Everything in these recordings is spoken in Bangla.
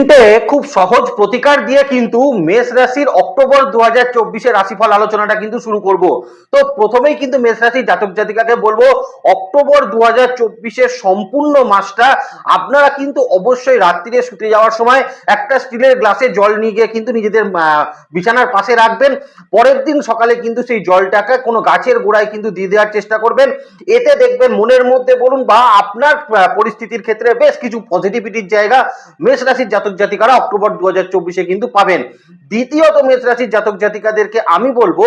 তিনটে খুব সহজ প্রতিকার দিয়ে কিন্তু মেষ রাশির অক্টোবর দু হাজার চব্বিশের রাশিফল আলোচনাটা কিন্তু শুরু করব। তো প্রথমেই কিন্তু মেষ রাশির জাতক জাতিকাকে বলব, অক্টোবর দু হাজার চব্বিশের সম্পূর্ণ মাসটা আপনারা কিন্তু অবশ্যই রাত্রিরে শুতে যাওয়ার সময় একটা স্টিলের গ্লাসে জল নিয়ে গিয়ে কিন্তু নিজেদের বিছানার পাশে রাখবেন। পরের দিন সকালে কিন্তু সেই জলটাকে কোনো গাছের গোড়ায় কিন্তু দিয়ে দেওয়ার চেষ্টা করবেন। এতে দেখবেন মনের মধ্যে বলুন বা আপনার পরিস্থিতির ক্ষেত্রে বেশ কিছু পজিটিভিটির জায়গা মেষ রাশির জাতক জাতিকারা অক্টোবর দু চব্বিশে কিন্তু পাবেন। দ্বিতীয়ত মেষ রাশির জাতক জাতিকাদেরকে আমি বলব,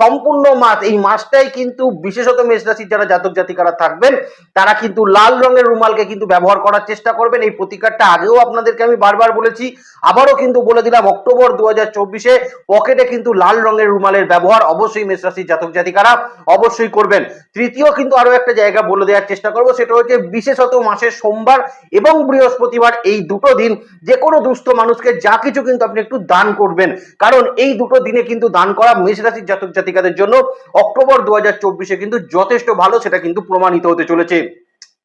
সম্পূর্ণ মাস, এই মাসটাই কিন্তু বিশেষত মেষ রাশির যারা জাতক জাতিকারা থাকবেন, তারা কিন্তু লাল রঙের রুমালকে কিন্তু ব্যবহার করার চেষ্টা করবেন। এই প্রতিকারটা আগেও আপনাদেরকে আমি বারবার বলেছি, আবারও কিন্তু বলে দিলাম, অক্টোবর দু হাজার চব্বিশে পকেটে কিন্তু লাল রঙের রুমালের ব্যবহার অবশ্যই মেষ রাশির জাতক জাতিকারা অবশ্যই করবেন। তৃতীয় কিন্তু আরও একটা জায়গা বলে দেওয়ার চেষ্টা করব, সেটা হচ্ছে বিশেষত মাসের সোমবার এবং বৃহস্পতিবার এই দুটো দিন যে কোনো দুস্থ মানুষকে যা কিছু কিন্তু আপনি একটু দান করবেন। কারণ এই দুটো দিনে কিন্তু দান করা মেষ রাশির জাতক জাতিকাদের জন্য অক্টোবর দু কিন্তু যথেষ্ট ভালো, সেটা কিন্তু প্রমাণিত হতে চলেছে।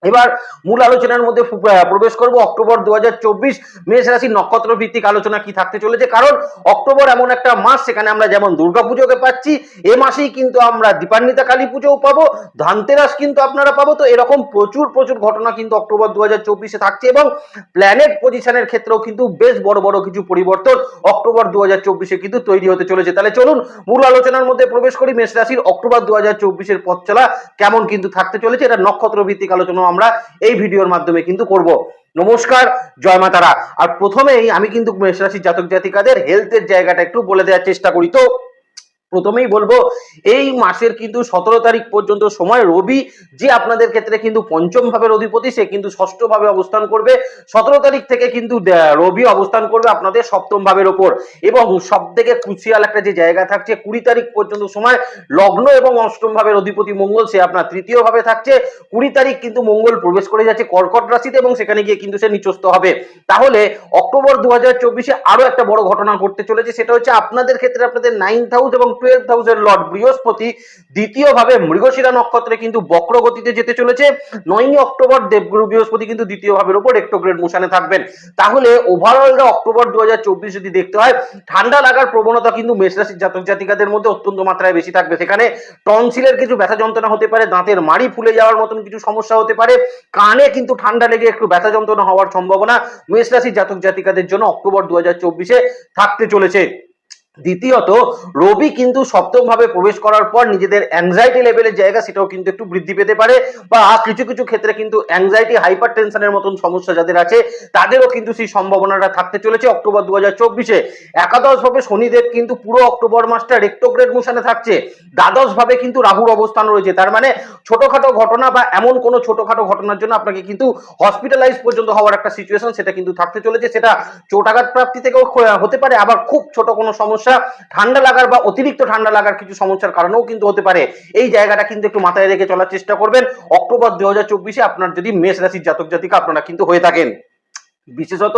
এবার মূল আলোচনার মধ্যে প্রবেশ করব। অক্টোবর দু হাজার চব্বিশ মেষ রাশি নক্ষত্র ভিত্তিক আলোচনা কি থাকতে চলেছে? কারণ অক্টোবর এমন একটা মাস, সেখানে আমরা যেমন দুর্গাপুজোকে পাচ্ছি, এ মাসেই কিন্তু আমরা দীপান্বিতা কালী পুজোও পাবো, ধানতেরাস কিন্তু আপনারা পাবো। তো এরকম প্রচুর প্রচুর ঘটনা কিন্তু অক্টোবর দু হাজার চব্বিশে থাকছে এবং প্ল্যানেট পজিশনের ক্ষেত্রেও কিন্তু বেশ বড় বড় কিছু পরিবর্তন অক্টোবর দু হাজার কিন্তু তৈরি হতে চলেছে। তাহলে চলুন মূল আলোচনার মধ্যে প্রবেশ করি। মেষ রাশির অক্টোবর দু হাজার পথ চলা কেমন কিন্তু থাকতে চলেছে? এটা নক্ষত্র ভিত্তিক আলোচনা আমরা এই ভিডিওর মাধ্যমে কিন্তু করব। নমস্কার, জয় মাতারা। আর প্রথমেই আমি কিন্তু মেষ জাতক জাতিকাদের হেলথের জায়গাটা একটু বলে দেওয়ার চেষ্টা করি। তো প্রথমেই বলব, এই মাসের কিন্তু সতেরো তারিখ পর্যন্ত সময়। রবি যে আপনাদের ক্ষেত্রে কিন্তু পঞ্চম ভাবের অধিপতি, সে কিন্তু ষষ্ঠ ভাবে অবস্থান করবে। সতেরো তারিখ থেকে কিন্তু রবি অবস্থান করবে আপনাদের সপ্তম ভাবের ওপর। এবং সব থেকে ক্রুশিয়াল একটা যে জায়গা থাকছে, কুড়ি তারিখ পর্যন্ত সময়, লগ্ন এবং অষ্টম ভাবের অধিপতি মঙ্গল, সে আপনার তৃতীয় ভাবে থাকছে। কুড়ি তারিখ কিন্তু মঙ্গল প্রবেশ করে যাচ্ছে কর্কট রাশিতে এবং সেখানে গিয়ে কিন্তু সে নিচস্থ হবে। তাহলে অক্টোবর দু হাজার চব্বিশে আরও একটা বড় ঘটনা ঘটতে চলেছে, সেটা হচ্ছে আপনাদের ক্ষেত্রে আপনাদের নাইন্থ হাউস এবং টুয়েলভ হাউসের লর্ড বৃহস্পতি দ্বিতীয়ভাবে মৃগশিরা নক্ষত্রে কিন্তু বক্র গতিতে যেতে চলেছে। নয়ই অক্টোবর দেবগুরু বৃহস্পতি কিন্তু দ্বিতীয় ভাবের উপর রেক্টোগ্রেড মোশনে থাকবেন। তাহলে ওভারঅল অক্টোবর দু হাজার চব্বিশ যদি দেখতে হয়, ঠান্ডা লাগার প্রবণতা কিন্তু মেষ রাশির জাতক জাতিকাদের মধ্যে অত্যন্ত মাত্রায় বেশি থাকবে। সেখানে টনসিলের কিছু ব্যথা যন্ত্রণা হতে পারে, দাঁতের মাড়ি ফুলে যাওয়ার মতন কিছু সমস্যা হতে পারে, কানে কিন্তু ঠান্ডা লেগে একটু ব্যথা যন্ত্রণা হওয়ার সম্ভাবনা মেষ রাশির জাতক জাতিকাদের জন্য অক্টোবর দু থাকতে চলেছে। দ্বিতীয়ত, রবি কিন্তু সপ্তম ভাবে প্রবেশ করার পর নিজেদের অ্যাংজাইটি লেভেলের জায়গা সেটাও কিন্তু একটু বৃদ্ধি পেতে পারে বা কিছু কিছু ক্ষেত্রে কিন্তু অ্যাংজাইটি হাইপার টেনশনের মতন সমস্যা যাদের আছে, তাদেরও কিন্তু সেই সম্ভাবনাটা থাকতে চলেছে অক্টোবর দু হাজার চব্বিশে। একাদশ ভাবে শনিদেব কিন্তু পুরো অক্টোবর মাসটা রেক্টোগ্রেড মোশনে থাকছে। দ্বাদশ ভাবে কিন্তু রাহুর অবস্থান রয়েছে। তার মানে ছোটখাটো ঘটনা বা এমন কোনো ছোটখাটো ঘটনার জন্য আপনাকে কিন্তু হসপিটালাইজ পর্যন্ত হওয়ার একটা সিচুয়েশন সেটা কিন্তু থাকতে চলেছে। সেটা চোটাঘাত প্রাপ্তি থেকেও হতে পারে। আবার খুব ছোট কোনো সমস্যা ঠান্ডা লাগার বা অতিরিক্ত ঠান্ডা লাগার কিছু সমস্যার কারণেও কিন্তু হতে পারে। এই জায়গাটা কিন্তু একটু মাথায় রেখে চলার চেষ্টা করবেন। অক্টোবর দু হাজার চব্বিশে আপনার যদি মেষ রাশির জাতক জাতিকা আপনারা কিন্তু হয়ে থাকেন। বিশেষত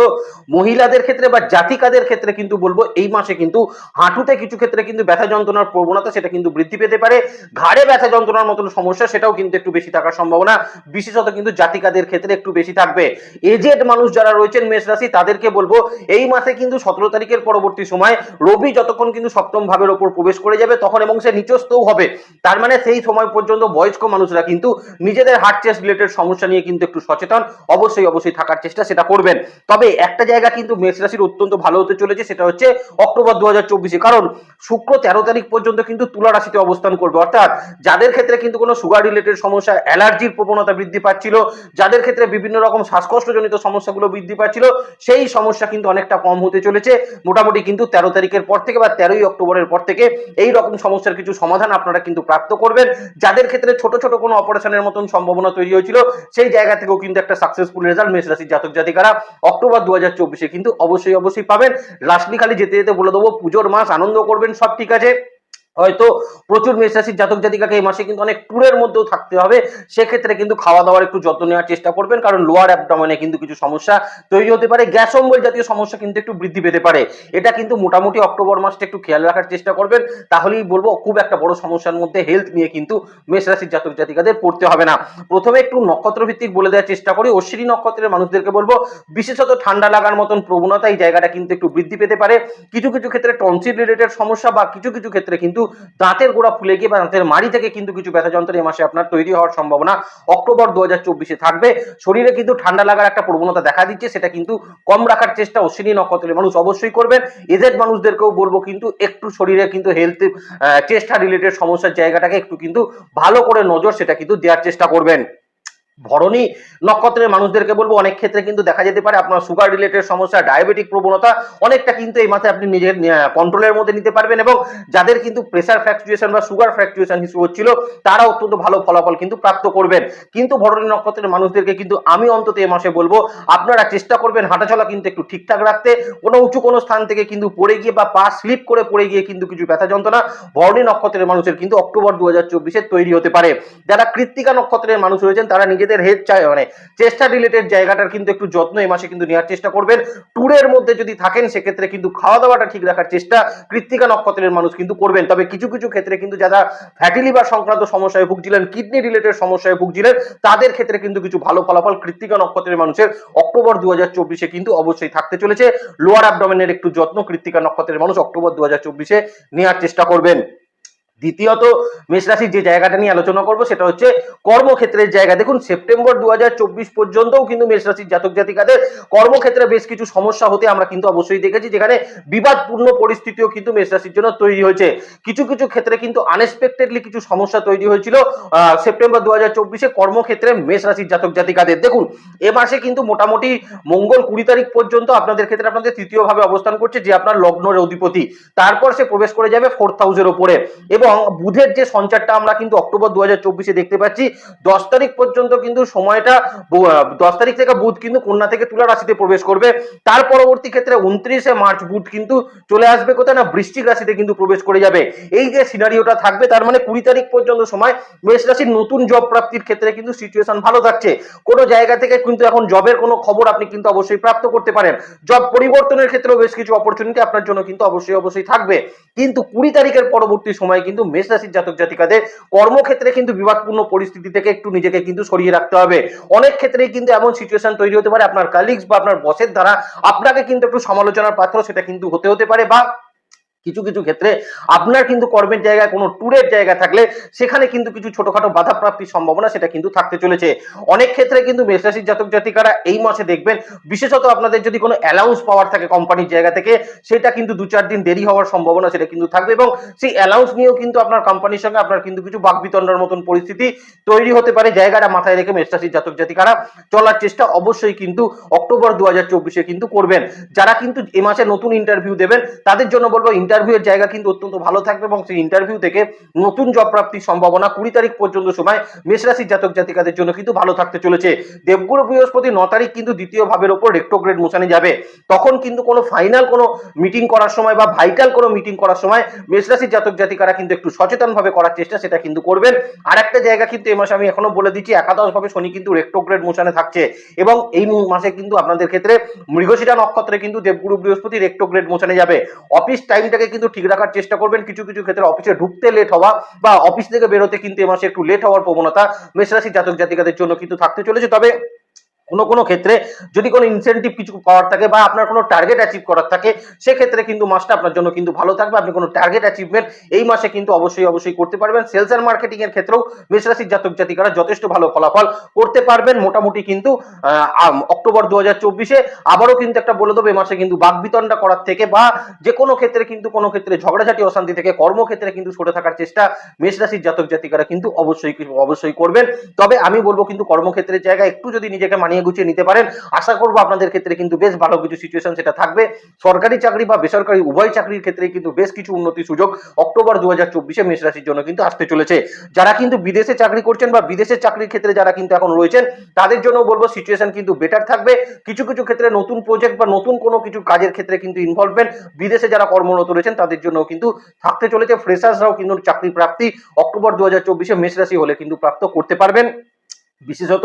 মহিলাদের ক্ষেত্রে বা জাতিকাদের ক্ষেত্রে কিন্তু বলব, এই মাসে কিন্তু হাঁটুতে কিছু ক্ষেত্রে কিন্তু ব্যথা যন্ত্রণার প্রবণতা সেটা কিন্তু বৃদ্ধি পেতে পারে। ঘাড়ে ব্যথা যন্ত্রণার মতন সমস্যা সেটাও কিন্তু একটু বেশি থাকার সম্ভাবনা, বিশেষত কিন্তু জাতিকাদের ক্ষেত্রে একটু বেশি থাকবে। এজেড মানুষ যারা রয়েছেন মেষ রাশি, তাদেরকে বলব, এই মাসে কিন্তু সতেরো তারিখের পরবর্তী সময় রবি যতক্ষণ কিন্তু সপ্তম ভাবের ওপর প্রবেশ করে যাবে, তখন এবং সে নিচস্থও হবে। তার মানে সেই সময় পর্যন্ত বয়স্ক মানুষরা কিন্তু নিজেদের হার্ট চেস্ট রিলেটেড সমস্যা নিয়ে কিন্তু একটু সচেতন, অবশ্যই অবশ্যই থাকার চেষ্টা সেটা করবেন। তবে একটা জায়গা কিন্তু মেষ রাশির অত্যন্ত ভালো হতে চলেছে, সেটা হচ্ছে অক্টোবর দু হাজার কারণ শুক্র তেরো তারিখ পর্যন্ত কিন্তু তুলা রাশিতে অবস্থান করবে। অর্থাৎ যাদের ক্ষেত্রে কিন্তু কোনো সুগার রিলেটেড সমস্যা অ্যালার্জির প্রবণতা বৃদ্ধি পাচ্ছিল, যাদের ক্ষেত্রে বিভিন্ন রকম শ্বাসকষ্টজনিত সমস্যাগুলো বৃদ্ধি পাচ্ছিল, সেই সমস্যা কিন্তু অনেকটা কম হতে চলেছে। মোটামুটি কিন্তু তেরো তারিখের পর থেকে বা তেরোই অক্টোবরের পর থেকে এই রকম সমস্যার কিছু সমাধান আপনারা কিন্তু প্রাপ্ত করবেন। যাদের ক্ষেত্রে ছোট ছোট কোনো অপারেশনের মতন সম্ভাবনা তৈরি হয়েছিল, সেই জায়গা থেকেও কিন্তু একটা সাকসেসফুল রেজাল্ট মেষ রাশির জাতক জাতিকারা অক্টোবর দু হাজার চব্বিশে। কিন্তু অবশ্যই অবশ্যই পাবেন। লাস্টলি যেতে যেতে বলে দেবো, পুজোর মাস, আনন্দ করবেন, সব ঠিক আছে। হয়তো প্রচুর মেষ রাশির জাতক জাতিকাকে এই মাসে কিন্তু অনেক ট্যুরের মধ্যেও থাকতে হবে। সেক্ষেত্রে কিন্তু খাওয়া দাওয়ার একটু যত্ন নেওয়ার চেষ্টা করবেন, কারণ লোয়ার অ্যাবডামেনে কিন্তু কিছু সমস্যা তৈরি হতে পারে। গ্যাস অম্বল জাতীয় সমস্যা কিন্তু একটু বৃদ্ধি পেতে পারে। এটা কিন্তু মোটামুটি অক্টোবর মাসটা একটু খেয়াল রাখার চেষ্টা করবেন। তাহলেই বলব, খুব একটা বড় সমস্যার মধ্যে হেলথ নিয়ে কিন্তু মেষ রাশির জাতক জাতিকাদের পড়তে হবে না। প্রথমে একটু নক্ষত্র ভিত্তিক বলে দেওয়ার চেষ্টা করি। অশ্বিনী নক্ষত্রের মানুষদেরকে বলব, বিশেষত ঠান্ডা লাগার মতন প্রবণতা এই জায়গাটা কিন্তু একটু বৃদ্ধি পেতে পারে। কিছু কিছু ক্ষেত্রে টনসিল রিলেটেড সমস্যা বা কিছু কিছু ক্ষেত্রে কিন্তু দাঁতের গোড়া ফুলে গিয়ে বা দাঁতের মাড়ি থেকে কিন্তু কিছু ব্যথা যন্ত্র এই মাসে আপনার তৈরি হওয়ার সম্ভাবনা অক্টোবর দু হাজার থাকবে। শরীরে কিন্তু ঠান্ডা লাগার একটা প্রবণতা দেখা দিচ্ছে, সেটা কিন্তু কম রাখার চেষ্টা অশ্বিনী নক্ষত্রের মানুষ অবশ্যই করবেন। এজেড মানুষদেরকেও বলব কিন্তু একটু শরীরে কিন্তু হেলথ চেষ্টা রিলেটেড সমস্যার জায়গাটাকে একটু কিন্তু ভালো করে নজর সেটা কিন্তু দেওয়ার চেষ্টা করবেন। ভরণী নক্ষত্রের মানুষদেরকে বলব, অনেক ক্ষেত্রে কিন্তু দেখা যেতে পারে আপনার সুগার রিলেটেড সমস্যা ডায়াবেটিক প্রবণতা অনেকটা কিন্তু এই মাসে আপনি নিজের কন্ট্রোলের মধ্যে নিতে পারবেন এবং যাদের কিন্তু প্রেসার ফ্র্যাকচুয়েশন বা সুগার ফ্র্যাকচুয়েশন ইস্যু হচ্ছিল, তারা অত্যন্ত ভালো ফলাফল কিন্তু প্রাপ্ত করবেন। কিন্তু ভরণী নক্ষত্রের মানুষদেরকে কিন্তু আমি অন্তত এই মাসে বলব, আপনারা চেষ্টা করবেন হাঁটাচলা কিন্তু একটু ঠিকঠাক রাখতে, কোনো উঁচু কোনো স্থান থেকে কিন্তু পড়ে গিয়ে বা পা স্লিপ করে পড়ে গিয়ে কিন্তু কিছু ব্যথা যন্ত্রণা ভরণী নক্ষত্রের মানুষের কিন্তু অক্টোবর দু হাজার তৈরি হতে পারে। যারা কৃত্তিকা নক্ষত্রের মানুষ রয়েছেন, তারা নিজেদের হেড চায় মানে চেষ্টা রিলেটেড জায়গাটার কিন্তু একটু যত্ন এই মাসে কিন্তু নেওয়ার চেষ্টা করবেন। ট্যুরের মধ্যে যদি থাকেন, সেক্ষেত্রে কিন্তু খাওয়া দাওয়াটা ঠিক রাখার চেষ্টা কৃত্তিকা নক্ষত্রের মানুষ কিন্তু করবেন। তবে কিছু কিছু ক্ষেত্রে কিন্তু যারা ফ্যাটি লিভার সংক্রান্ত সমস্যায় ভুগছিলেন কিডনি রিলেটেড সমস্যায় ভুগছিলেন, তাদের ক্ষেত্রে কিন্তু কিছু ভালো ফলাফল কৃত্তিকা নক্ষত্রের মানুষের অক্টোবর দু হাজার চব্বিশে কিন্তু অবশ্যই থাকতে চলেছে। লোয়ার অ্যাবডোমেনের একটু যত্ন কৃত্তিকা নক্ষত্রের মানুষ অক্টোবর দু হাজার চব্বিশে নেওয়ার চেষ্টা করবেন। দ্বিতীয়ত, মেষ রাশির যে জায়গাটা নিয়ে আলোচনা করব সেটা হচ্ছে কর্মক্ষেত্রের জায়গা। দেখুন, সেপ্টেম্বর দুহাজার চব্বিশ পর্যন্তও কিন্তু মেষ রাশির জাতক জাতিকাদের কর্মক্ষেত্রে বেশ কিছু সমস্যা হতে আমরা কিন্তু অবশ্যই দেখেছি, যেখানে বিবাদপূর্ণ পরিস্থিতিও কিন্তু মেষ রাশির জন্য তৈরি হয়েছে। কিছু কিছু ক্ষেত্রে কিন্তু আনএক্সপেক্টেডলি কিছু সমস্যা তৈরি হয়েছিল সেপ্টেম্বর দু হাজার চব্বিশে কর্মক্ষেত্রে মেষ রাশির জাতক জাতিকাদের। দেখুন, এ মাসে কিন্তু মোটামুটি মঙ্গল কুড়ি তারিখ পর্যন্ত আপনাদের ক্ষেত্রে আপনাদের তৃতীয় ভাবে অবস্থান করছে, যে আপনার লগ্নের অধিপতি। তারপর সে প্রবেশ করে যাবে ফোর্থ হাউসের ওপরে। এবং বুধের যে সঞ্চারটা আমরা কিন্তু অক্টোবর দু হাজার দেখতে পাচ্ছি, দশ তারিখ পর্যন্ত কিন্তু সময়টা দশ তারিখ থেকে বুধ কিন্তু কন্যা থেকে তুলা রাশিতে প্রবেশ করবে। তার পরবর্তী ক্ষেত্রে উনত্রিশে মার্চ বুধ কিন্তু চলে আসবে কোথায় না, বৃশ্চিক রাশিতে কিন্তু প্রবেশ করে যাবে। এই যে সিনারিওটা থাকবে, তার মানে কুড়ি তারিখ পর্যন্ত সময় মেষ রাশির নতুন জব প্রাপ্তির ক্ষেত্রে কিন্তু সিচুয়েশন ভালো থাকছে। কোনো জায়গা থেকে কিন্তু এখন জবের কোনো খবর আপনি কিন্তু অবশ্যই প্রাপ্ত করতে পারেন। জব পরিবর্তনের ক্ষেত্রেও বেশ কিছু অপরচুনিটি আপনার জন্য কিন্তু অবশ্যই অবশ্যই থাকবে। কিন্তু কুড়ি তারিখের পরবর্তী সময় কিন্তু মেষ রাশির জাতক জাতিকাদের কর্মক্ষেত্রে কিন্তু বিবাদপূর্ণ পরিস্থিতি থেকে একটু নিজেকে কিন্তু সরিয়ে রাখতে হবে। অনেক ক্ষেত্রেই কিন্তু এমন সিচুয়েশন তৈরি হতে পারে, আপনার কালিগস বা আপনার বসের দ্বারা আপনাকে কিন্তু একটু সমালোচনার পাত্র সেটা কিন্তু হতে হতে পারে বা কিছু কিছু ক্ষেত্রে আপনার কিন্তু কর্মের জায়গায় কোনো ট্যুরের জায়গা থাকলে সেখানে কিন্তু কিছু ছোটখাটো বাধা প্রাপ্তির সম্ভাবনা সেটা কিন্তু থাকতে চলেছে। অনেক ক্ষেত্রে কিন্তু মেষরাশির জাতক জাতিকারা এই মাসে দেখবেন বিশেষত আপনাদের যদি কোনো অ্যালাউন্স পাওয়ার থাকে কোম্পানির জায়গা থেকে, সেটা কিন্তু দু চার দিন দেরি হওয়ার সম্ভাবনা সেটা কিন্তু থাকবে এবং সেই অ্যালাউন্স নিয়েও কিন্তু আপনার কোম্পানির সঙ্গে আপনার কিন্তু কিছু বাকবিতণ্ডার মতন পরিস্থিতি তৈরি হতে পারে। জায়গাটা মাথায় রেখে মেষরাশির জাতক জাতিকারা চলার চেষ্টা অবশ্যই কিন্তু অক্টোবর দু হাজার কিন্তু করবেন। যারা কিন্তু এ মাসে নতুন ইন্টারভিউ দেবেন, তাদের জন্য বলব ইন্টারভিউয়ের জায়গা কিন্তু অত্যন্ত ভালো থাকবে এবং সেই ইন্টারভিউ থেকে নতুন জব প্রাপ্তির সম্ভাবনা কুড়ি তারিখ পর্যন্ত সময় মেষরাশির জাতক জাতিকাদের জন্য কিন্তু ভালো থাকতে চলেছে। দেবগুরু বৃহস্পতি ন তারিখ কিন্তু দ্বিতীয় ভাবের ওপর রেক্টোগ্রেড মোশনে যাবে। তখন কিন্তু কোনো ফাইনাল কোনো মিটিং করার সময় বা ভাইটাল কোনো মিটিং করার সময় মেষরাশির জাতক জাতিকারা কিন্তু একটু সচেতন ভাবে করার চেষ্টা সেটা কিন্তু করবেন। আর একটা জায়গা কিন্তু এই মাসে আমি এখনও বলে দিচ্ছি একাদশ ভাবে শনি কিন্তু রেক্টোগ্রেড মোশানে থাকছে এবং এই মাসে কিন্তু আপনাদের ক্ষেত্রে মৃগশিরা নক্ষত্রে কিন্তু দেবগুরু বৃহস্পতি রেক্টোগ্রেড মোশানে যাবে। অফিস টাইমটাকে কিন্তু ঠিক রাখার চেষ্টা করবেন। কিছু কিছু ক্ষেত্রে অফিসে ঢুকতে লেট হওয়া বা অফিস থেকে বেরোতে কিন্তু এ মাসে একটু লেট হওয়ার প্রবণতা মেষরাশি জাতক জাতিকাদের জন্য কিন্তু থাকতে চলেছে। তবে কোনো কোনো ক্ষেত্রে যদি কোনো ইনসেন্টিভ কিছু পাওয়ার থাকে বা আপনার কোনো টার্গেট অ্যাচিভ করার থাকে, সেক্ষেত্রে কিন্তু মাসটা আপনার জন্য কিন্তু ভালো থাকবে। আপনি কোনো টার্গেট অ্যাচিভমেন্ট এই মাসে কিন্তু অবশ্যই অবশ্যই করতে পারবেন। সেলস অ্যান্ড মার্কেটিং এর ক্ষেত্রেও মেষরাশির জাতক জাতিকারা যথেষ্ট ভালো ফলাফল করতে পারবেন। মোটামুটি কিন্তু অক্টোবর দু হাজার চব্বিশে আবারও কিন্তু একটা বলে দেবো এই মাসে কিন্তু বাগবিতণ্ডা করার থেকে বা যে কোনো ক্ষেত্রে কিন্তু, কোনো ক্ষেত্রে ঝগড়াঝাটি, অশান্তি থেকে কর্মক্ষেত্রে কিন্তু সরে থাকার চেষ্টা মেষরাশির জাতক জাতিকারা কিন্তু অবশ্যই অবশ্যই করবেন। তবে আমি বলব কিন্তু কর্মক্ষেত্রের জায়গায় একটু যদি নিজেকে মানিয়ে মানিয়ে গুছিয়ে নিতে পারেন। আশা করব আপনাদের ক্ষেত্রে কিন্তু বেশ ভালো কিছু সিচুয়েশন সেটা থাকবে। সরকারি চাকরি বা বেসরকারি উভয় চাকরির ক্ষেত্রে কিন্তু বেশ কিছু উন্নতি সুযোগ অক্টোবর দু হাজার চব্বিশে মেষ রাশির জন্য কিন্তু আসতে চলেছে। যারা কিন্তু বিদেশে চাকরি করছেন বা বিদেশের চাকরির ক্ষেত্রে যারা কিন্তু এখন রয়েছেন, তাদের জন্য বলব সিচুয়েশন কিন্তু বেটার থাকবে। কিছু কিছু ক্ষেত্রে নতুন প্রজেক্ট বা নতুন কোনো কিছু কাজের ক্ষেত্রে কিন্তু ইনভলভমেন্ট বিদেশে যারা কর্মরত রয়েছেন, তাদের জন্য কিন্তু থাকতে চলেছে। ফ্রেশার্সরাও কিন্তু চাকরি প্রাপ্তি অক্টোবর দু হাজার চব্বিশে মেষ রাশি হলে কিন্তু প্রাপ্ত করতে পারবেন। বিশেষত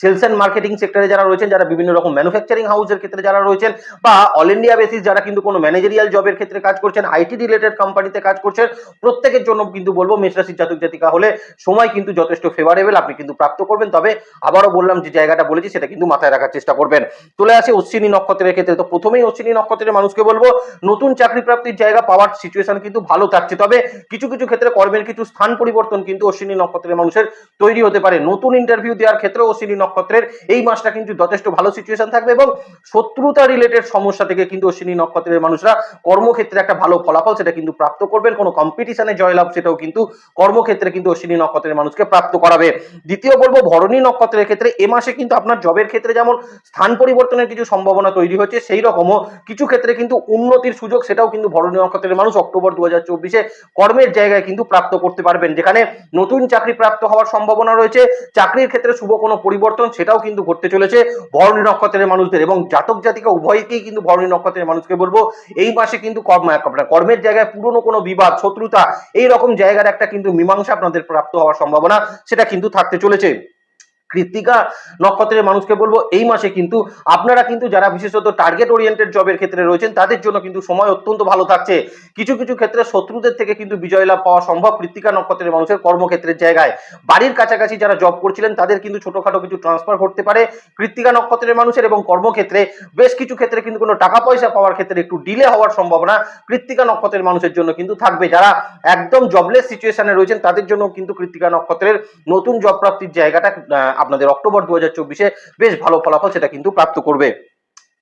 সেলস অ্যান্ড মার্কেটিং সেক্টরে যারা রয়েছেন, যারা বিভিন্ন রকম ম্যানুফ্যাকচারিং হাউসের ক্ষেত্রে যারা রয়েছেন বা অল ইন্ডিয়া বেসিস যারা কিন্তু কোনো ম্যানেজারিয়াল জবের ক্ষেত্রে কাজ করছেন আইটি রিলেটেড কোম্পানিতে কাজ করছেন, প্রত্যেকের জন্য কিন্তু বলব মেষরাশির জাতক জাতিকা হলে সময় কিন্তু যথেষ্ট ফেভারেবল আপনি কিন্তু প্রাপ্ত করবেন। তবে আবারও বললাম যে জায়গাটা বলেছি, সেটা কিন্তু মাথায় রাখার চেষ্টা করবেন। চলে আসে অশ্বিনী নক্ষত্রের ক্ষেত্রে। তো প্রথমেই অশ্বিনী নক্ষত্রের মানুষকে বলব, নতুন চাকরি প্রাপ্তির জায়গা পাওয়ার সিচুয়েশন কিন্তু ভালো থাকছে। তবে কিছু কিছু ক্ষেত্রে কর্মের কিছু স্থান পরিবর্তন কিন্তু অশ্বিনী নক্ষত্রের মানুষের তৈরি হতে পারে। নতুন ইন্টারভিউ দেওয়ার ক্ষেত্রে অশ্বিনী নক্ষত্রের এই মাসটা কিন্তু যথেষ্ট ভালো সিচুয়েশন থাকবে এবং শত্রুতা রিলেটেড সমস্যা থেকে কিন্তু অশ্বিনী নক্ষত্রের মানুষরা কর্মক্ষেত্রে একটা ভালো ফলাফল সেটা কিন্তু প্রাপ্ত করবেন। কোনো কম্পিটিশনে জয়লাভ সেটাও কিন্তু কর্মক্ষেত্রে কিন্তু অশ্বিনী নক্ষত্রের মানুষকে প্রাপ্ত করাবে। দ্বিতীয় বলব, ভরণী নক্ষত্রের ক্ষেত্রে এ মাসে কিন্তু আপনার জবের ক্ষেত্রে যেমন স্থান পরিবর্তনের কিছু সম্ভাবনা তৈরি হচ্ছে সেই রকমও কিছু ক্ষেত্রে কিন্তু উন্নতির সুযোগ সেটাও কিন্তু ভরণী নক্ষত্রের মানুষ অক্টোবর দু হাজার চব্বিশে কর্মের জায়গায় কিন্তু প্রাপ্ত করতে পারবেন। যেখানে নতুন চাকরি প্রাপ্ত হওয়ার সম্ভাবনা রয়েছে। চাকরির ক্ষেত্রে শুভ কোনো পরিবর্তন সেটাও কিন্তু ঘটতে চলেছে ভরণী নক্ষত্রের মানুষদের এবং জাতক জাতিকা উভয়কেই কিন্তু ভরণী নক্ষত্রের মানুষকে বলব। এই মাসে কিন্তু কর্ম কর্মের জায়গায় পুরনো কোনো বিবাদ, শত্রুতা এই রকম জায়গার একটা কিন্তু মীমাংসা আপনাদের প্রাপ্ত হওয়ার সম্ভাবনা, সেটা কিন্তু থাকতে চলেছে। কৃত্তিকা নক্ষত্রের মানুষকে বলব, এই মাসে কিন্তু আপনারা কিন্তু যারা বিশেষত টার্গেট ওরিয়েন্টেড জবের ক্ষেত্রে রয়েছেন, তাদের জন্য কিন্তু সময় অত্যন্ত ভালো থাকছে। কিছু কিছু ক্ষেত্রে শত্রুদের থেকে কিন্তু বিজয় লাভ পাওয়া সম্ভব কৃত্তিকা নক্ষত্রের মানুষের কর্মক্ষেত্রের জায়গায়। বাড়ির কাছাকাছি যারা জব করছিলেন, তাদের কিন্তু ছোটখাটো কিছু ট্রান্সফার করতে পারে কৃত্তিকা নক্ষত্রের মানুষের এবং কর্মক্ষেত্রে। বেশ কিছু ক্ষেত্রে কিন্তু কোনো টাকা পয়সা পাওয়ার ক্ষেত্রে একটু ডিলে হওয়ার সম্ভাবনা কৃত্তিকা নক্ষত্রের মানুষের জন্য কিন্তু থাকবে। যারা একদম জবলেস সিচুয়েশনে রয়েছেন, তাদের জন্য কিন্তু কৃত্তিকা নক্ষত্রের নতুন জব প্রাপ্তির জায়গাটা আপনাদের অক্টোবর দু হাজার বেশ ভালো ফলাফল সেটা কিন্তু প্রাপ্ত করবে।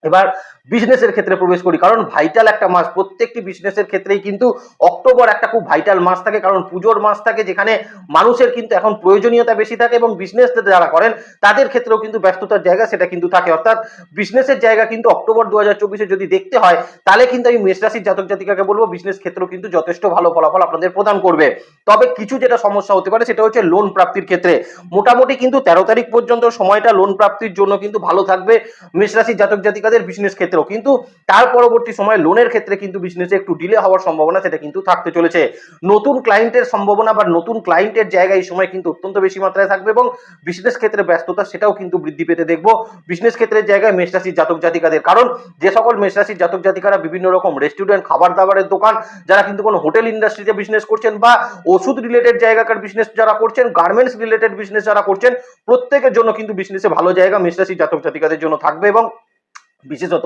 এবার বিজনেসের ক্ষেত্রে প্রবেশ করি। কারণ ভাইটাল একটা মাস, প্রত্যেকটি বিজনেসের ক্ষেত্রেই কিন্তু অক্টোবর একটা খুব ভাইটাল মাস থাকে। কারণ পুজোর মাস থাকে যেখানে মানুষের কিন্তু এখন প্রয়োজনীয়তা বেশি থাকে এবং বিজনেস যারা করেন, তাদের ক্ষেত্রেও কিন্তু ব্যস্ততার জায়গা সেটা কিন্তু থাকে। অর্থাৎ বিজনেসের জায়গা কিন্তু অক্টোবর দু যদি দেখতে হয়, তাহলে কিন্তু আমি মেষ রাশির জাতক জাতিকাকে বলব বিজনেস ক্ষেত্রেও কিন্তু যথেষ্ট ভালো ফলাফল আপনাদের প্রদান করবে। তবে কিছু যেটা সমস্যা হতে পারে, সেটা হচ্ছে লোন প্রাপ্তির ক্ষেত্রে। মোটামুটি কিন্তু তেরো তারিখ পর্যন্ত সময়টা লোন প্রাপ্তির জন্য কিন্তু ভালো থাকবে মেষ রাশির জাতক জাতিকাদের বিজনেস ক্ষেত্রেও কিন্তু তার পরবর্তী সময় লোনের ক্ষেত্রে কিন্তু বিজনেসে একটু ডিলে হওয়ার সম্ভাবনা সেটা কিন্তু থাকতে চলেছে। নতুন ক্লায়েন্টের সম্ভাবনা বা নতুন ক্লায়েন্টের জায়গায় এই সময় কিন্তু অত্যন্ত বেশি মাত্রায় থাকবে এবং বিজনেস ক্ষেত্রে ব্যস্ততা সেটাও কিন্তু বৃদ্ধি পেতে দেখব। বিজনেস ক্ষেত্রের জায়গায় মেষরাশির জাতক জাতিকাদের, কারণ যে সকল মেষরাশির জাতক জাতিকারা বিভিন্ন রকম রেস্টুরেন্ট খাবার দাবারের দোকান, যারা কিন্তু কোনো হোটেল ইন্ডাস্ট্রিতে বিজনেস করছেন বা ওষুধ রিলেটেড জায়গাকার বিজনেস যারা করছেন গার্মেন্টস রিলেটেড বিজনেস যারা করছেন, প্রত্যেকের জন্য কিন্তু বিজনেসে ভালো জায়গা মেষ রাশির জাতক জাতিকাদের জন্য থাকবে এবং বিশেষত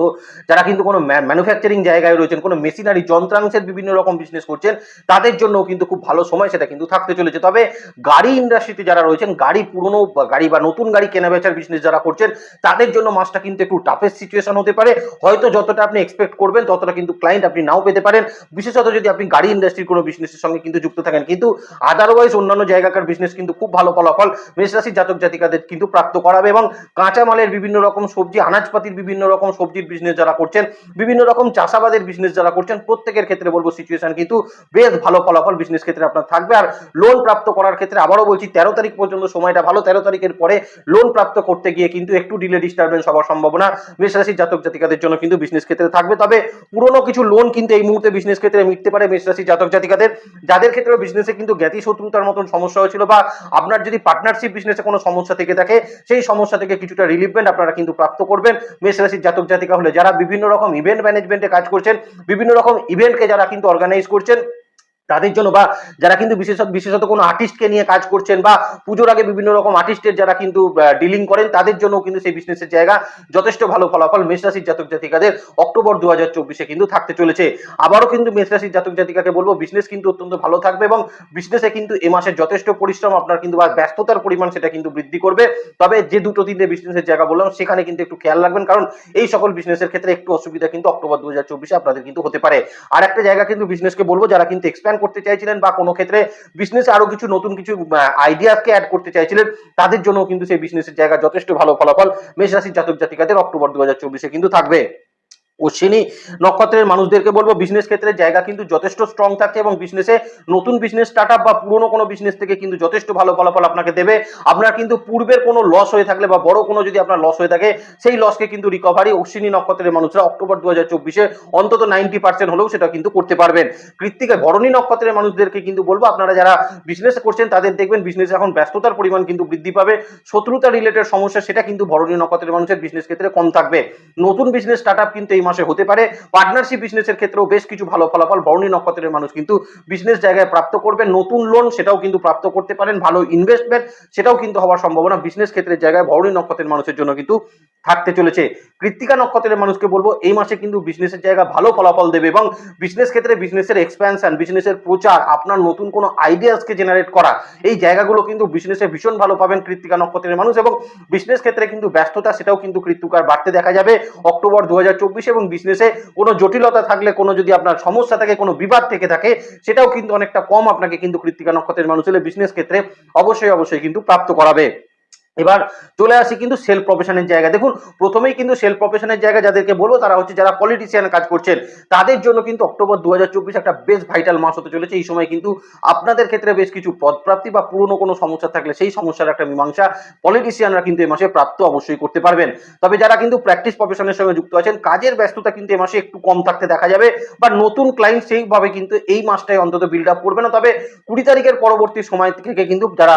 যারা কিন্তু কোনো ম্যানুফ্যাকচারিং জায়গায় রয়েছেন, কোনো মেশিনারি যন্ত্রাংশের বিভিন্ন রকম বিজনেস করছেন, তাদের জন্য কিন্তু খুব ভালো সময় সেটা কিন্তু থাকতে চলেছে। তবে গাড়ি ইন্ডাস্ট্রিতে যারা রয়েছেন, গাড়ি পুরনো গাড়ি বা নতুন গাড়ি কেনা বেচার বিজনেস যারা করছেন, তাদের জন্য মাসটা কিন্তু একটু টাফেস্ট সিচুয়েশন হতে পারে। হয়তো যতটা আপনি এক্সপেক্ট করবেন, ততটা কিন্তু ক্লায়েন্ট আপনি নাও পেতে পারেন। বিশেষত যদি আপনি গাড়ি ইন্ডাস্ট্রির কোনো বিজনেসের সঙ্গে কিন্তু যুক্ত থাকেন, কিন্তু আদারওয়াইজ অন্যান্য জায়গাকার বিজনেস কিন্তু খুব ভালো ফলাফল মেষ রাশির জাতক জাতিকাদের কিন্তু প্রাপ্ত করাবে এবং কাঁচামালের বিভিন্ন রকম সবজি, আনাজপাতির বিভিন্ন রকম সবজির বিজনেস যারা করছেন, বিভিন্ন রকম চাষাবাদের বিজনেস যারা করছেন, প্রত্যেকের ক্ষেত্রে বলব সিচুয়েশন কিন্তু বেশ ভালো ফলাফল বিজনেস ক্ষেত্রে আপনার থাকবে। আর লোন প্রাপ্ত করার ক্ষেত্রে আবারও বলছি, তেরো তারিখ পর্যন্ত সময়টা ভালো। তেরো তারিখের পরে লোন প্রাপ্ত করতে গিয়ে কিন্তু একটু ডিলে ডিস্টারবেন্স হওয়ার সম্ভাবনা মেষ রাশির জাতক জাতিকাদের জন্য কিন্তু বিজনেস ক্ষেত্রে থাকবে। তবে পুরনো কিছু লোন কিন্তু এই মুহূর্তে বিজনেস ক্ষেত্রে মিটতে পারে মেষ রাশির জাতক জাতিকাদের। যাদের ক্ষেত্রে বিজনেসে কিন্তু জ্ঞাতি শত্রুতার মতন সমস্যা হয়েছিল বা আপনার যদি পার্টনারশিপ বিজনেসে কোনো সমস্যা থেকে থাকে, সেই সমস্যা থেকে কিছুটা রিলিফমেন্ট আপনারা কিন্তু প্রাপ্ত করবেন। মেষ রাশির জাতক জাতিকা হলে যারা বিভিন্ন রকম ইভেন্ট ম্যানেজমেন্টে কাজ করছেন, বিভিন্ন রকম ইভেন্টকে যারা কিন্তু অর্গানাইজ করছেন তাদের জন্য বা যারা কিন্তু বিশেষত বিশেষত কোনো আর্টিস্টকে নিয়ে কাজ করছেন বা পুজোর আগে বিভিন্ন রকম আর্টিস্টের যারা কিন্তু ডিলিং করেন, তাদের জন্য কিন্তু সেই বিজনেসের জায়গা যথেষ্ট ভালো ফলাফল মেষ রাশির জাতক জাতিকাদের অক্টোবর দু হাজার চব্বিশে কিন্তু থাকতে চলেছে। আবারও কিন্তু মেষ রাশির জাতক জাতিকাকে বলব বিজনেস কিন্তু অত্যন্ত ভালো থাকবে এবং বিজনেসে কিন্তু এ মাসে যথেষ্ট পরিশ্রম, আপনার কিন্তু বা ব্যস্ততার পরিমাণ সেটা কিন্তু বৃদ্ধি করবে। তবে যে দুটো তিনটে বিজনেসের জায়গা বললাম, সেখানে কিন্তু একটু খেয়াল রাখবেন, কারণ এই সকল বিজনেসের ক্ষেত্রে একটু অসুবিধা কিন্তু অক্টোবর দু হাজার চব্বিশে আপনাদের কিন্তু হতে পারে। আর একটা জায়গা কিন্তু বিজনেসকে বলব, যারা কিন্তু এক্সপ্যান্ড করতে চাইছিলেন বা কোনো ক্ষেত্রে বিজনেসে আরও কিছু নতুন কিছু আইডিয়াসকে অ্যাড করতে চাইছিলেন, তাদের জন্য কিন্তু সেই বিজনেসের জায়গা যথেষ্ট ভালো ফলাফল মেষ রাশির জাতক জাতিকাদের অক্টোবর দু হাজার চব্বিশে কিন্তু থাকবে। অশ্বিনী নক্ষত্রের মানুষদেরকে বলব বিজনেস ক্ষেত্রে জায়গা কিন্তু যথেষ্ট স্ট্রং থাকে এবং বিজনেসে নতুন বিজনেস স্টার্ট আপ বা পুরোনো কোনো বিজনেস থেকে কিন্তু যথেষ্ট ভালো ফলাফল আপনাকে দেবে। আপনার কিন্তু পূর্বের কোনো লস হয়ে থাকলে বা বড় কোনো যদি আপনার লস হয়ে থাকে, সেই লসকে কিন্তু রিকভারি অশ্বিনী নক্ষত্রের মানুষরা অক্টোবর দু হাজার চব্বিশে অন্তত নাইনটি পার্সেন্ট হলেও সেটা কিন্তু করতে পারবেন। কৃত্তিকা ভরণী নক্ষত্রের মানুষদেরকে কিন্তু বলব, আপনারা যারা বিজনেস করছেন তাদের দেখবেন বিজনেসে এখন ব্যস্ততার পরিমাণ কিন্তু বৃদ্ধি পাবে। শত্রুতা রিলেটেড সমস্যা সেটা কিন্তু ভরণী নক্ষত্রের মানুষের বিজনেস ক্ষেত্রে কম থাকবে। নতুন বিজনেস স্টার্ট আপ কিন্তু এই মাসে হতে পারে। পার্টনারশিপ বিজনেসের ক্ষেত্রেও বেশ কিছু ভালো ফলাফল বর্ণী নক্ষত্রের মানুষ কিন্তু বিজনেস জায়গায় প্রাপ্ত করবে নতুন লোন সেটাও কিন্তু প্রাপ্ত করতে পারেন। ভালো ইনভেস্টমেন্ট সেটাও কিন্তু হওয়ার সম্ভাবনা বিজনেস ক্ষেত্রের জায়গায় ভরণী নক্ষত্রের মানুষের জন্য কিন্তু থাকতে চলেছে। কৃত্তিকা নক্ষত্রের মানুষকে বলব, এই মাসে কিন্তু বিজনেসের জায়গা ভালো ফলাফল দেবে এবং বিজনেস ক্ষেত্রে বিজনেসের এক্সপ্যানশন বিজনেসের প্রচার, আপনার নতুন কোনো আইডিয়াসকে জেনারেট করা, এই জায়গাগুলো কিন্তু বিজনেসে ভীষণ ভালো পাবেন কৃত্তিকা নক্ষত্রের মানুষ এবং বিজনেস ক্ষেত্রে কিন্তু ব্যস্ততা, সেটাও কিন্তু কৃত্তিকার বাড়তে দেখা যাবে। অক্টোবর দু এবং বিজনেসে কোনো জটিলতা থাকলে, কোনো যদি আপনার সমস্যা থাকে, কোনো বিবাদ থেকে থাকে, সেটাও কিন্তু অনেকটা কম আপনাকে কিন্তু কৃত্তিকা নক্ষত্রের মানুষ হলে বিজনেস ক্ষেত্রে অবশ্যই অবশ্যই কিন্তু প্রাপ্ত করাবে। এবার চলে আসি কিন্তু সেল প্রফেশনের জায়গা দেখুন, প্রথমেই কিন্তু সেল প্রফেশনের জায়গা যাদেরকে বলব, তারা হচ্ছে যারা পলিটিশিয়ান কাজ করছেন, তাদের জন্য কিন্তু অক্টোবর দু হাজার চব্বিশ একটা বেশ ভাইটাল মাস হতে চলেছে। এই সময় কিন্তু আপনাদের ক্ষেত্রে বেশ কিছু পদপ্রাপ্তি বা পুরনো কোনো সমস্যা থাকলে সেই সমস্যার একটা মীমাংসা পলিটিশিয়ানরা কিন্তু এ মাসে প্রাপ্ত অবশ্যই করতে পারবেন। তবে যারা কিন্তু প্র্যাকটিস প্রফেশনের সঙ্গে যুক্ত আছেন, কাজের ব্যস্ততা কিন্তু এ মাসে একটু কম থাকতে দেখা যাবে বা নতুন ক্লায়েন্ট সেইভাবে কিন্তু এই মাসটায় অন্তত বিল্ড আপ করবে না। তবে কুড়ি তারিখের পরবর্তী সময় থেকে কিন্তু যারা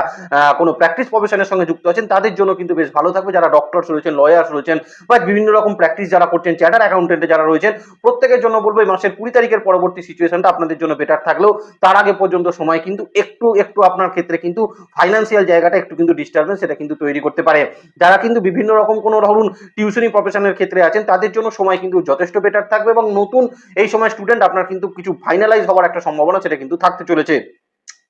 কোনো প্র্যাকটিস প্রফেশনের সঙ্গে যুক্ত আছেন তাদের জন্য কিন্তু বেশ ভালো থাকবে। যারা ডক্টরস রয়েছেন লয়ার্স রয়েছেন বা বিভিন্ন রকম প্র্যাকটিস যারা করছেন চ্যাটার অ্যাকাউন্টেন্টে যারা রয়েছেন, প্রত্যেকের জন্য বলব এই মাসের কুড়ি তারিখের পরবর্তী সিচুয়েশনটা আপনাদের জন্য বেটার থাকলেও তার আগে পর্যন্ত সময় কিন্তু একটু একটু আপনার ক্ষেত্রে কিন্তু ফাইন্যান্সিয়াল জায়গাটা একটু কিন্তু ডিস্টারবেন্স সেটা কিন্তু তৈরি করতে পারে। যারা কিন্তু বিভিন্ন রকম কোনো ধরুন টিউশনি প্রফেশনের ক্ষেত্রে আছেন, তাদের জন্য সময় কিন্তু যথেষ্ট বেটার থাকবে এবং নতুন এই সময় স্টুডেন্ট আপনার কিন্তু কিছু ফাইনালাইজ হওয়ার একটা সম্ভাবনা সেটা কিন্তু থাকতে চলেছে।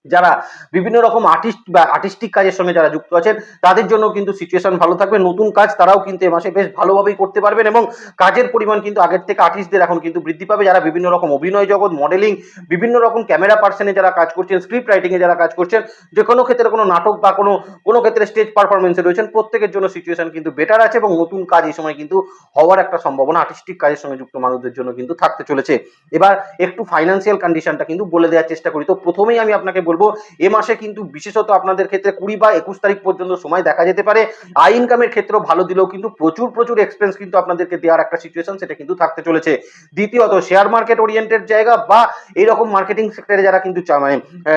যারা বিভিন্ন রকম আর্টিস্ট বা আর্টিস্টিক কাজের সঙ্গে যারা যুক্ত আছেন, তাদের জন্য কিন্তু সিচুয়েশন ভালো থাকবে। নতুন কাজ তারাও কিন্তু এ মাসে বেশ ভালোভাবেই করতে পারবেন এবং কাজের পরিমাণ কিন্তু আগের থেকে আর্টিস্টদের এখন কিন্তু বৃদ্ধি পাবে। যারা বিভিন্ন রকম অভিনয় জগৎ মডেলিং বিভিন্ন রকম ক্যামেরা পার্সনে যারা কাজ করছেন স্ক্রিপ্ট রাইটিং এ যারা কাজ করছেন, যে কোনো ক্ষেত্রে কোনো নাটক বা কোনো কোনো ক্ষেত্রে স্টেজ পারফরমেন্সে রয়েছেন, প্রত্যেকের জন্য সিচুয়েশন কিন্তু বেটার আছে এবং নতুন কাজ এই সময় কিন্তু হওয়ার একটা সম্ভাবনা আর্টিস্টিক কাজের সঙ্গে যুক্ত মানুষদের জন্য কিন্তু থাকতে চলেছে। এবার একটু ফাইন্যান্সিয়াল কন্ডিশনটা কিন্তু বলে দেওয়ার চেষ্টা করি। তো প্রথমেই আমি আপনাকে বলব, এ মাসে কিন্তু বিশেষত আপনাদের ক্ষেত্রে কুড়ি বা একুশ তারিখ পর্যন্ত সময় দেখা যেতে পারে। আই ইনকামের ক্ষেত্রেও ভালো দিলেও কিন্তু প্রচুর প্রচুর এক্সপেন্স কিন্তু আপনাদেরকে দেওয়ার একটা সিচুয়েশন সেটা কিন্তু থাকতে চলেছে। দ্বিতীয়ত শেয়ার মার্কেট ওরিয়েন্টেড জায়গা বা এইরকম মার্কেটিং সেক্টরে যারা কিন্তু মানে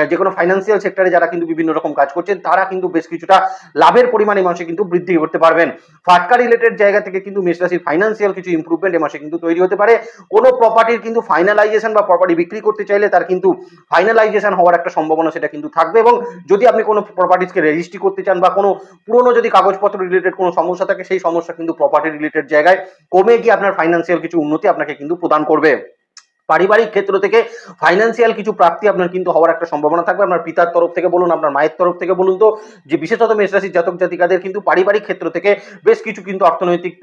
যে কোনো ফাইন্যান্সিয়াল সেক্টরে যারা কিন্তু বিভিন্ন রকম কাজ করছেন, তারা কিন্তু বেশ কিছুটা লাভের পরিমাণ এই মাসে কিন্তু বৃদ্ধি করতে পারবেন। ফাটকা রিলেটেড জায়গা থেকে কিন্তু মেষ রাশির ফাইন্যান্সিয়াল কিছু ইমপ্রুভমেন্ট এ মাসে কিন্তু তৈরি হতে পারে। কোনো প্রপার্টির কিন্তু ফাইনালাইজেশন বা প্রপার্টি বিক্রি করতে চাইলে তার কিন্তু ফাইনালাইজেশন হওয়ার একটা সম্ভাবনা সেটা কিন্তু থাকবে এবং যদি আপনি কোনো প্রপার্টিজকে রেজিস্ট্রি করতে চান বা কোনো পুরনো যদি কাগজপত্র রিলেটেড কোনো সমস্যা থাকে, সেই সমস্যা কিন্তু প্রপার্টি রিলেটেড জায়গায় কমে গিয়ে আপনার ফাইন্যান্সিয়াল কিছু উন্নতি আপনাকে কিন্তু প্রদান করবে। পারিবারিক ক্ষেত্র থেকে ফাইন্যান্সিয়াল কিছু প্রাপ্তি আপনার কিন্তু হওয়ার একটা সম্ভাবনা থাকবে। আপনার পিতার তরফ থেকে বলুন আপনার মায়ের তরফ থেকে বলুন তো যে বিশেষত মেষ রাশির জাতক জাতিকাদের কিন্তু পারিবারিক ক্ষেত্র থেকে বেশ কিছু কিন্তু অর্থনৈতিক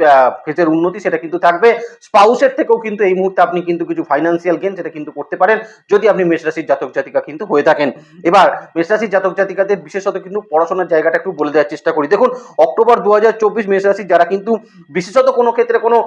ক্ষেত্রের উন্নতি সেটা কিন্তু থাকবে। স্পাউসের থেকেও কিন্তু এই মুহূর্তে আপনি কিন্তু কিছু ফাইন্যান্সিয়াল গেন সেটা কিন্তু করতে পারেন যদি আপনি মেষ রাশির জাতক জাতিকা কিন্তু হয়ে থাকেন। এবার মেষ রাশির জাতক জাতিকাদের বিশেষত কিন্তু পড়াশোনার জায়গাটা একটু বলে দেওয়ার চেষ্টা করি। দেখুন অক্টোবর দু হাজার চব্বিশ মেষ রাশির যারা কিন্তু বিশেষত কোনো ক্ষেত্রে কোনো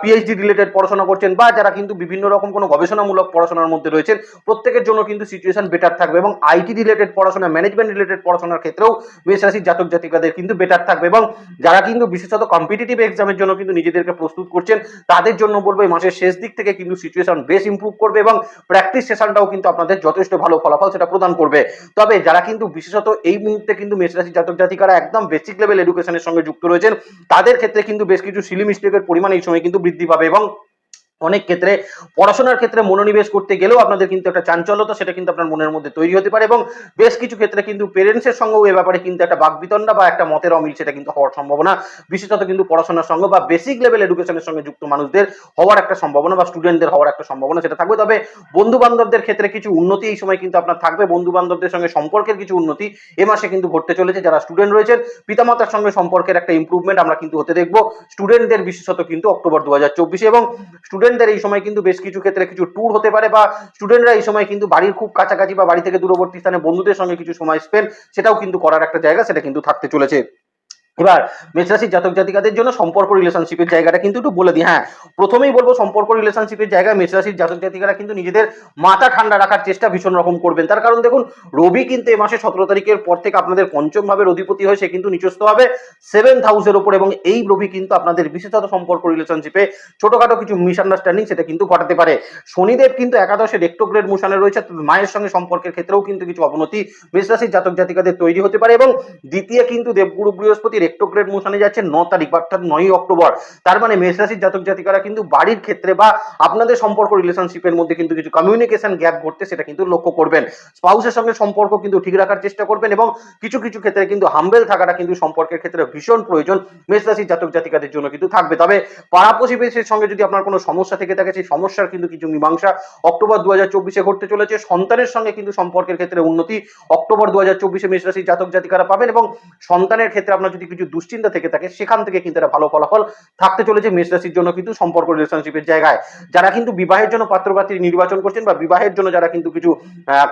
পিএইচডি রিলেটেড পড়াশোনা করছেন বা যারা কিন্তু বিভিন্ন রকম কোনো গবেষণামূলক পড়াশোনার মধ্যে রয়েছেন। প্রত্যেকের জন্য কিন্তু সিচুয়েশন বেটার থাকবে এবং আইটি রিলেটেড পড়াশোনা ম্যানেজমেন্ট রিলেটেড পড়াশোনার ক্ষেত্রেও মেষ রাশির জাতক জাতিকাদের কিন্তু বেটার থাকবে এবং যারা কিন্তু বিশেষত কম্পিটিটিভ এক্সামের জন্য কিন্তু নিজেদেরকে প্রস্তুত করছেন, তাদের জন্য বলব এই মাসের শেষ দিক থেকে কিন্তু সিচুয়েশন বেশ ইমপ্রুভ করবে এবং প্র্যাকটিস সেশনটাও কিন্তু আপনাদের যথেষ্ট ভালো ফলাফল সেটা প্রদান করবে। তবে যারা কিন্তু বিশেষত এই মুহূর্তে কিন্তু মেষ রাশির জাতক জাতিকারা একদম বেসিক লেভেল এডুকেশনের সঙ্গে যুক্ত রয়েছেন, তাদের ক্ষেত্রে কিন্তু বেশ কিছু সিলি মিস্টেকের পরিমাণ এই সময় কিন্তু বৃদ্ধি পাবে এবং অনেক ক্ষেত্রে পড়াশোনার ক্ষেত্রে মনোনিবেশ করতে গেলেও আপনাদের কিন্তু একটা চাঞ্চল্যতা সেটা কিন্তু আপনার মনের মধ্যে তৈরি হতে পারে এবং বেশ কিছু ক্ষেত্রে কিন্তু পেরেন্টসের সঙ্গেও এ ব্যাপারে কিন্তু একটা বাকবিতণ্ডা বা একটা মতের অমিল সেটা কিন্তু হওয়ার সম্ভাবনা। বিশেষত কিন্তু পড়াশোনার সঙ্গে বা বেসিক লেভেল এডুকেশনের সঙ্গে যুক্ত মানুষদের হওয়ার একটা সম্ভাবনা বা স্টুডেন্টদের হওয়ার একটা সম্ভাবনা সেটা থাকবে। তবে বন্ধু বান্ধবদের ক্ষেত্রে কিছু উন্নতি এই সময় কিন্তু আপনার থাকবে। বন্ধু বান্ধবদের সঙ্গে সম্পর্কের কিছু উন্নতি এ মাসে কিন্তু ঘটতে চলেছে। যারা স্টুডেন্ট রয়েছেন, পিতামাতার সঙ্গে সম্পর্কের একটা ইমপ্রুভমেন্ট আমরা কিন্তু হতে দেখব। স্টুডেন্টদের বিশেষত কিন্তু অক্টোবর দু এবং স্টুডেন্ট স্টুডেন্টদের এই সময় কিন্তু বেশ কিছু ক্ষেত্রে কিছু ট্যুর হতে পারে বা স্টুডেন্টরা এই সময় কিন্তু বাড়ির খুব কাছাকাছি বা বাড়ি থেকে দূরবর্তী স্থানে বন্ধুদের সঙ্গে কিছু সময় স্পেন্ড সেটাও কিন্তু করার একটা জায়গা সেটা কিন্তু থাকতে চলেছে। এবার মেষরাশির জাতক জাতিকাদের জন্য সম্পর্ক রিলেশনশিপের জায়গাটা কিন্তু একটু বলে দিই। হ্যাঁ প্রথমেই বলব সম্পর্ক রিলেশনশিপের জায়গায় মেষরাশির জাতক জাতিকারা কিন্তু নিজেদের মাথা ঠান্ডা রাখার চেষ্টা ভীষণ রকম করবেন। তার কারণ দেখুন, রবি কিন্তু এই মাসে সতেরো তারিখের পর থেকে আপনাদের পঞ্চম ভাবের অধিপতি হয়ে সে কিন্তু নিচস্থ হবে। সেভেন্থ হাউসের ওপর এবং এই রবি কিন্তু আপনাদের বিশেষত সম্পর্ক রিলেশনশিপে ছোটখাটো কিছু মিসআন্ডারস্ট্যান্ডিং সেটা কিন্তু ঘটাতে পারে। শনিদেব কিন্তু একাদশে রেক্টোগ্রেড মোশনে রয়েছে মায়ের সঙ্গে সম্পর্কের ক্ষেত্রেও কিন্তু কিছু অবনতি মেষরাশির জাতক জাতিকাদের তৈরি হতে পারে এবং দ্বিতীয় কিন্তু দেবগুরু বৃহস্পতি রেক্টোগ্রেড মোশনে যাচ্ছে ন তারিখ অর্থাৎ নয়ই অক্টোবর। তার মানে মেষ রাশির জাতক জাতিকারা কিন্তু বাড়ির ক্ষেত্রে বা আপনাদের সম্পর্ক রিলেশনশিপের মধ্যে কিন্তু কিছু কমিউনিকেশন গ্যাপ ঘটতে সেটা কিন্তু লক্ষ্য করবেন। স্পাউসের সঙ্গে সম্পর্ক কিন্তু ঠিক রাখার চেষ্টা করবেন এবং কিছু কিছু ক্ষেত্রে কিন্তু হাম্বেল থাকাটা কিন্তু সম্পর্কের ক্ষেত্রে ভীষণ প্রয়োজন মেষ রাশির জাতক জাতিকাদের জন্য কিন্তু থাকবে। তবে পাড়া প্রতিবেশীর সঙ্গে যদি আপনার কোনো সমস্যা থেকে থাকে, সেই সমস্যার কিন্তু কিছু মীমাংসা অক্টোবর দু হাজার চব্বিশে ঘটতে চলেছে। সন্তানের সঙ্গে কিন্তু সম্পর্কের ক্ষেত্রে উন্নতি অক্টোবর দু হাজার চব্বিশে মেষ রাশির জাতক জাতিকারা পাবেন এবং সন্তানের ক্ষেত্রে আপনার যদি কিছু দুশ্চিন্তা থেকে থাকে, সেখান থেকে কিন্তু একটা ভালো ফলাফল থাকতে চলেছে মেষ রাশির জন্য কিন্তু সম্পর্ক রিলেশনশিপের জায়গায়। যারা কিন্তু বিবাহের জন্য পাত্রপাত্রী নির্বাচন করছেন বা বিবাহের জন্য যারা কিন্তু কিছু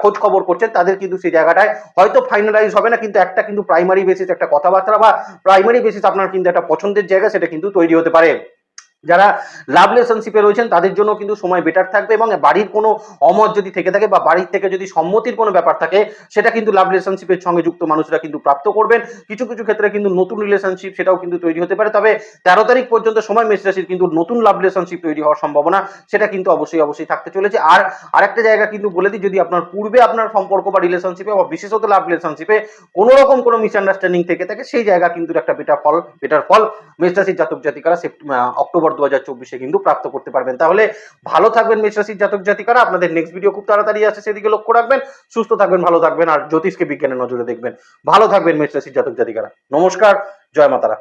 খোঁজ খবর করছেন, তাদের কিন্তু সেই জায়গাটায় হয়তো ফাইনালাইজ হবে না, কিন্তু একটা কিন্তু প্রাইমারি বেসিস একটা কথাবার্তা বা প্রাইমারি বেসিস আপনার কিন্তু একটা পছন্দের জায়গা, সেটা কিন্তু তৈরি হতে পারে। যারা লাভ রিলেশনশিপে রয়েছেন, তাদের জন্য কিন্তু সময় বেটার থাকবে এবং বাড়ির কোনো অমত যদি থেকে থাকে বা বাড়ির থেকে যদি সম্মতির কোনো ব্যাপার থাকে, সেটা কিন্তু লাভ রিলেশনশিপের সঙ্গে যুক্ত মানুষরা কিন্তু প্রাপ্ত করবেন। কিছু কিছু ক্ষেত্রে কিন্তু নতুন রিলেশনশিপ সেটাও কিন্তু তৈরি হতে পারে। তবে তেরো তারিখ পর্যন্ত সময় মেষ রাশির কিন্তু নতুন লাভ রিলেশনশিপ তৈরি হওয়ার সম্ভাবনা, সেটা কিন্তু অবশ্যই অবশ্যই থাকতে চলেছে। আর আরেকটা জায়গা কিন্তু বলে দিই, যদি আপনার পূর্বে আপনার সম্পর্ক বা রিলেশনশিপে বা বিশেষত লাভ রিলেশনশিপে কোনো রকম কোনো মিসআন্ডারস্ট্যান্ডিং থেকে থাকে, সেই জায়গা কিন্তু একটা বেটার ফল বেটার ফল মেষ রাশির জাতক জাতিকারা সেপ্ট- অক্টোবর দু হাজার চব্বিশে কিন্তু প্রাপ্ত করতে পারবেন। তাহলে ভালো থাকবেন মেষ রাশির জাতক জাতিকারা। আপনাদের নেক্সট ভিডিও খুব তাড়াতাড়ি আসে, সেদিকে লক্ষ্য রাখবেন। সুস্থ থাকবেন, ভালো থাকবেন, আর জ্যোতিষকে বিজ্ঞানের নজরে দেখবেন। ভালো থাকবেন মেষ রাশির জাতক জাতিকারা। নমস্কার, জয় মাতারা।